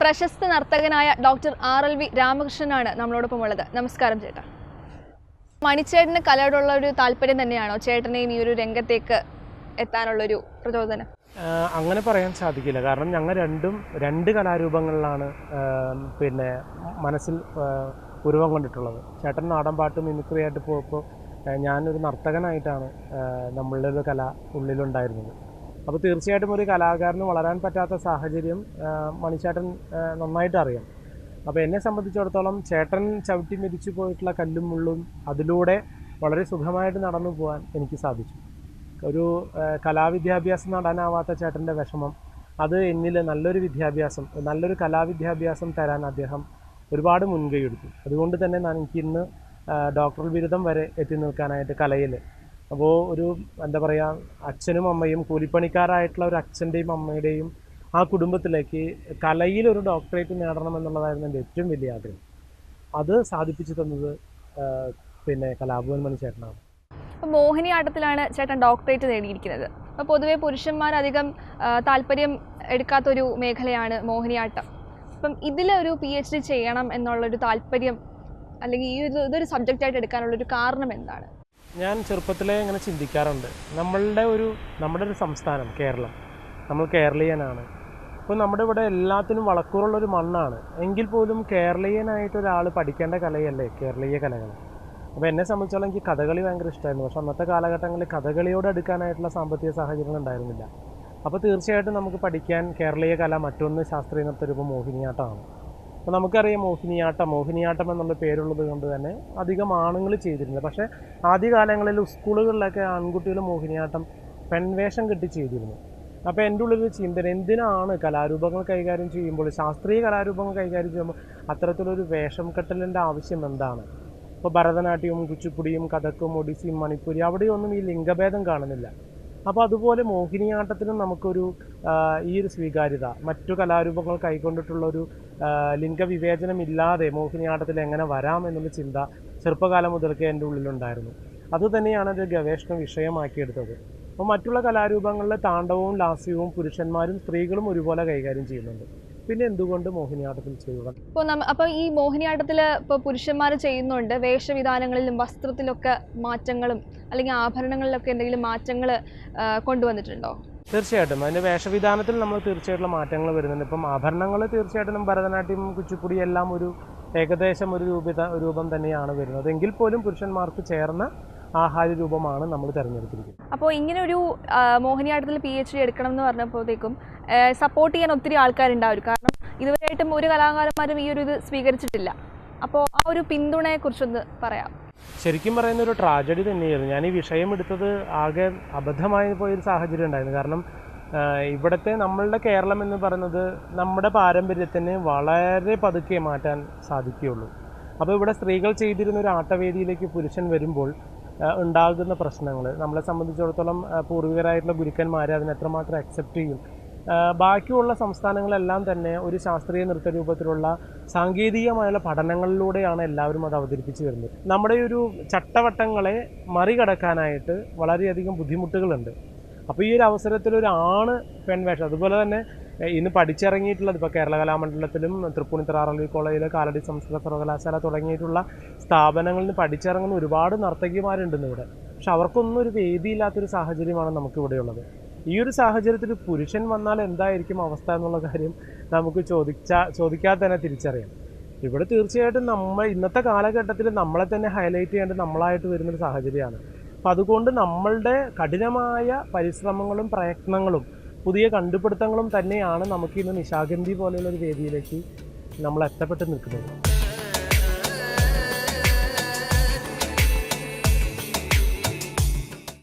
പ്രശസ്ത നർത്തകനായ doctor R L V രാമകൃഷ്ണനാണ് നമ്മളോടൊപ്പം ഉള്ളത്. നമസ്കാരം ചേട്ടാ. മണിച്ചേട്ടന് കലയോടുള്ള ഒരു താല്പര്യം തന്നെയാണോ ചേട്ടനെ ഈ ഒരു രംഗത്തേക്ക് എത്താനുള്ളൊരു പ്രചോദനം? അങ്ങനെ പറയാൻ സാധിക്കില്ല. കാരണം ഞങ്ങൾ രണ്ടും രണ്ട് കലാരൂപങ്ങളിലാണ് പിന്നെ മനസ്സിൽ ഉരുവം കൊണ്ടിട്ടുള്ളത്. ചേട്ടൻ നാടൻ പാട്ട് മിമിക്രി ആയിട്ട് പോയപ്പോൾ ഞാനൊരു നർത്തകനായിട്ടാണ് നമ്മളുടെ ഒരു കല ഉള്ളിലുണ്ടായിരുന്നത്. അപ്പോൾ തീർച്ചയായിട്ടും ഒരു കലാകാരന് വളരാൻ പറ്റാത്ത സാഹചര്യം മണിച്ചേട്ടൻ നന്നായിട്ട് അറിയാം. അപ്പോൾ എന്നെ സംബന്ധിച്ചിടത്തോളം ചേട്ടൻ ചവിട്ടി മെതിച്ചു പോയിട്ടുള്ള കല്ലും മുള്ളും അതിലൂടെ വളരെ സുഖമായിട്ട് നടന്നു പോകാൻ എനിക്ക് സാധിച്ചു. ഒരു കലാവിദ്യാഭ്യാസം നടാനാവാത്ത ചേട്ടന്റെ വിഷമം അത് എന്നിൽ നല്ലൊരു വിദ്യാഭ്യാസം നല്ലൊരു കലാവിദ്യാഭ്യാസം തരാൻ അദ്ദേഹം ഒരുപാട് മുൻകൈ എടുത്തു. അതുകൊണ്ട് തന്നെ എനിക്ക് ഇന്ന് ആ, ബിരുദം വരെ എത്തി നിൽക്കാനായിട്ട് കലയിൽ അപ്പോൾ ഒരു എന്താ പറയുക അച്ഛനും അമ്മയും കൂലിപ്പണിക്കാരായിട്ടുള്ള ഒരു അച്ഛന്റെയും അമ്മയുടെയും ആ കുടുംബത്തിലേക്ക് കലയിൽ ഒരു ഡോക്ടറേറ്റ് നേടണം എന്നുള്ളതായിരുന്നു എന്റെ ഏറ്റവും വലിയ ആഗ്രഹം. അത് സാധിപ്പിച്ചു തന്നത് പിന്നെ കലാഭവൻ മണി ചേട്ടനാണ് അപ്പോൾ മോഹിനിയാട്ടത്തിലാണ് ചേട്ടൻ ഡോക്ടറേറ്റ് നേടിയിരിക്കുന്നത്. അപ്പോൾ പൊതുവേ പുരുഷന്മാർ അധികം താല്പര്യം എടുക്കാത്തൊരു മേഖലയാണ് മോഹിനിയാട്ടം അപ്പം ഇതിലൊരു പി എച്ച് ഡി ചെയ്യണം എന്നുള്ളൊരു താല്പര്യം അല്ലെങ്കിൽ ഈ ഒരു ഇതൊരു സബ്ജക്റ്റായിട്ട് എടുക്കാനുള്ളൊരു കാരണം എന്താണ്? ഞാൻ ചെറുപ്പത്തിലേ ഇങ്ങനെ ചിന്തിക്കാറുണ്ട്. നമ്മളുടെ ഒരു നമ്മുടെ ഒരു സംസ്ഥാനം കേരളം. നമ്മൾ കേരളീയനാണ്. അപ്പോൾ നമ്മുടെ ഇവിടെ എല്ലാത്തിനും വളക്കൂറുള്ളൊരു മണ്ണാണ്. എങ്കിൽ പോലും കേരളീയനായിട്ട് ഒരാൾ പഠിക്കേണ്ട കലയല്ലേ കേരളീയ കലകൾ? അപ്പോൾ എന്നെ സംബന്ധിച്ചോളം എനിക്ക് കഥകളി ഭയങ്കര ഇഷ്ടമായിരുന്നു. പക്ഷെ അന്നത്തെ കാലഘട്ടങ്ങളിൽ കഥകളിയോട് അടുക്കാനായിട്ടുള്ള സാമ്പത്തിക സാഹചര്യങ്ങൾ ഉണ്ടായിരുന്നില്ല. അപ്പോൾ തീർച്ചയായിട്ടും നമുക്ക് പഠിക്കാൻ കേരളീയ കല മറ്റൊന്ന് ശാസ്ത്രീയ നൃത്തരൂപം മോഹിനിയാട്ടമാണ്. അപ്പോൾ നമുക്കറിയാം മോഹിനിയാട്ടം. മോഹിനിയാട്ടം എന്നുള്ള പേരുള്ളത് കൊണ്ട് തന്നെ അധികം ആണുങ്ങൾ ചെയ്തിരുന്നത് പക്ഷേ ആദ്യകാലങ്ങളിൽ സ്കൂളുകളിലൊക്കെ ആൺകുട്ടികൾ മോഹിനിയാട്ടം പെൺവേഷം കെട്ടി ചെയ്തിരുന്നു. അപ്പോൾ എന്റെ ഉള്ളിലൊരു ചിന്തന എന്തിനാണ് കലാരൂപങ്ങൾ കൈകാര്യം ചെയ്യുമ്പോൾ ശാസ്ത്രീയ കലാരൂപങ്ങൾ കൈകാര്യം ചെയ്യുമ്പോൾ അത്തരത്തിലൊരു വേഷം കെട്ടലിന്റെ ആവശ്യം എന്താണ്? ഇപ്പോൾ ഭരതനാട്യവും കുച്ചിപ്പുടിയും കഥക്കും ഒഡീസിയും മണിപ്പൂരി അവിടെയൊന്നും ഈ ലിംഗഭേദം കാണുന്നില്ല. അപ്പോൾ അതുപോലെ മോഹിനിയാട്ടത്തിനും നമുക്കൊരു ഈ ഒരു സ്വീകാര്യത. മറ്റു കലാരൂപങ്ങൾ കൈക്കൊണ്ടിട്ടുള്ളൊരു ലിംഗവിവേചനമില്ലാതെ മോഹിനിയാട്ടത്തിൽ എങ്ങനെ വരാം എന്നുള്ള ചിന്ത ചെറുപ്പകാലം മുതൽക്കേ എന്റെ ഉള്ളിലുണ്ടായിരുന്നു. അതുതന്നെയാണ് അത് ഗവേഷണ വിഷയമാക്കിയെടുത്തത്. അപ്പോൾ മറ്റുള്ള കലാരൂപങ്ങളിലെ താണ്ഡവവും ലാസ്യവും പുരുഷന്മാരും സ്ത്രീകളും ഒരുപോലെ കൈകാര്യം ചെയ്യുന്നുണ്ട്. പിന്നെ എന്തുകൊണ്ട് മോഹിനിയാട്ടത്തിൽ ചെയ്യുക? ഇപ്പോൾ അപ്പോൾ ഈ മോഹിനിയാട്ടത്തിൽ ഇപ്പോൾ പുരുഷന്മാർ ചെയ്യുന്നുണ്ട്. വേഷവിധാനങ്ങളിലും വസ്ത്രത്തിലൊക്കെ മാറ്റങ്ങളും അല്ലെങ്കിൽ ആഭരണങ്ങളിലൊക്കെ എന്തെങ്കിലും മാറ്റങ്ങൾ കൊണ്ടുവന്നിട്ടുണ്ടോ? തീർച്ചയായിട്ടും. അതിന്റെ വേഷവിധാനത്തിൽ നമ്മൾ തീർച്ചയായിട്ടും മാറ്റങ്ങൾ വരുന്നുണ്ട്. ഇപ്പം ആഭരണങ്ങൾ തീർച്ചയായിട്ടും ഭരതനാട്യം കുച്ചിപ്പുടി എല്ലാം ഒരു ഏകദേശം ഒരു രൂപ രൂപം തന്നെയാണ് വരുന്നത്. എങ്കിൽ പോലും പുരുഷന്മാർക്ക് ചേർന്ന ആഹാര രൂപമാണ് നമ്മൾ തിരഞ്ഞെടുത്തിരിക്കുന്നത്. അപ്പോൾ ഇങ്ങനെ ഒരു മോഹിനിയാട്ടത്തിൽ പി എച്ച് ഡി എടുക്കണം എന്ന് പറഞ്ഞപ്പോഴത്തേക്കും സപ്പോർട്ട് ചെയ്യാൻ ഒത്തിരി ആൾക്കാരുണ്ടാവും കാരണം ഇതുവരെയായിട്ടും ഒരു കലാകാരന്മാരും ഈ ഒരു ഇത് സ്വീകരിച്ചിട്ടില്ല. അപ്പോൾ ആ ഒരു പിന്തുണയെക്കുറിച്ചൊന്ന് പറയാം. ശരിക്കും പറയുന്ന ഒരു ട്രാജഡി തന്നെയായിരുന്നു. ഞാൻ ഈ വിഷയം എടുത്തത് ആകെ അബദ്ധമായി പോയൊരു സാഹചര്യം ഉണ്ടായിരുന്നു. കാരണം ഇവിടുത്തെ നമ്മളുടെ കേരളം എന്ന് പറയുന്നത് നമ്മുടെ പാരമ്പര്യത്തിന് വളരെ പതുക്കെ മാറ്റാൻ സാധിക്കുകയുള്ളൂ. അപ്പോൾ ഇവിടെ സ്ത്രീകൾ ചെയ്തിരുന്ന ഒരു ആട്ടവേദിയിലേക്ക് പുരുഷൻ വരുമ്പോൾ ഉണ്ടാകുന്ന പ്രശ്നങ്ങൾ നമ്മളെ സംബന്ധിച്ചിടത്തോളം പൂർവികരായിട്ടുള്ള ഗുരുക്കന്മാരെ അതിനെത്രമാത്രം അക്സെപ്റ്റ് ചെയ്യും ബാക്കിയുള്ള സംസ്ഥാനങ്ങളെല്ലാം തന്നെ ഒരു ശാസ്ത്രീയ നൃത്ത രൂപത്തിലുള്ള സാങ്കേതികമായുള്ള പഠനങ്ങളിലൂടെയാണ് എല്ലാവരും അത് അവതരിപ്പിച്ച് വരുന്നത്. നമ്മുടെ ഒരു ചട്ടവട്ടങ്ങളെ മറികടക്കാനായിട്ട് വളരെയധികം ബുദ്ധിമുട്ടുകളുണ്ട്. അപ്പോൾ ഈ ഒരു അവസരത്തിൽ ഒരു ആണ് പെൺവേഷം. അതുപോലെ തന്നെ ഇന്ന് പഠിച്ചിറങ്ങിയിട്ടുള്ളത് ഇപ്പോൾ കേരള കലാമണ്ഡലത്തിലും തൃപ്പൂണിത്തറ അറബി കോളേജിലെ കാലടി സംസ്കൃത സർവകലാശാല തുടങ്ങിയിട്ടുള്ള സ്ഥാപനങ്ങളിൽ നിന്ന് പഠിച്ചിറങ്ങുന്ന ഒരുപാട് നർത്തകിമാരുണ്ട് ഇവിടെ പക്ഷെ അവർക്കൊന്നും ഒരു വേദിയില്ലാത്തൊരു സാഹചര്യമാണ് നമുക്കിവിടെയുള്ളത്. ഈ ഒരു സാഹചര്യത്തിൽ പുരുഷൻ വന്നാൽ എന്തായിരിക്കും അവസ്ഥ എന്നുള്ള കാര്യം നമുക്ക് ചോദിച്ചാൽ ചോദിക്കാതെ തന്നെ തിരിച്ചറിയാം. ഇവിടെ തീർച്ചയായിട്ടും നമ്മൾ ഇന്നത്തെ കാലഘട്ടത്തിൽ നമ്മളെ തന്നെ ഹൈലൈറ്റ് ചെയ്യേണ്ടത് നമ്മളായിട്ട് വരുന്നൊരു സാഹചര്യമാണ്. അപ്പം അതുകൊണ്ട് നമ്മളുടെ കഠിനമായ പരിശ്രമങ്ങളും പ്രയത്നങ്ങളും പുതിയ കണ്ടുപിടുത്തങ്ങളും തന്നെയാണ് നമുക്ക് ഇന്ന് നിശാഗന്ധി പോലെയുള്ള ഒരു വേദിയിലേക്ക് നമ്മൾ എത്തപ്പെട്ട് നിൽക്കുന്നത്.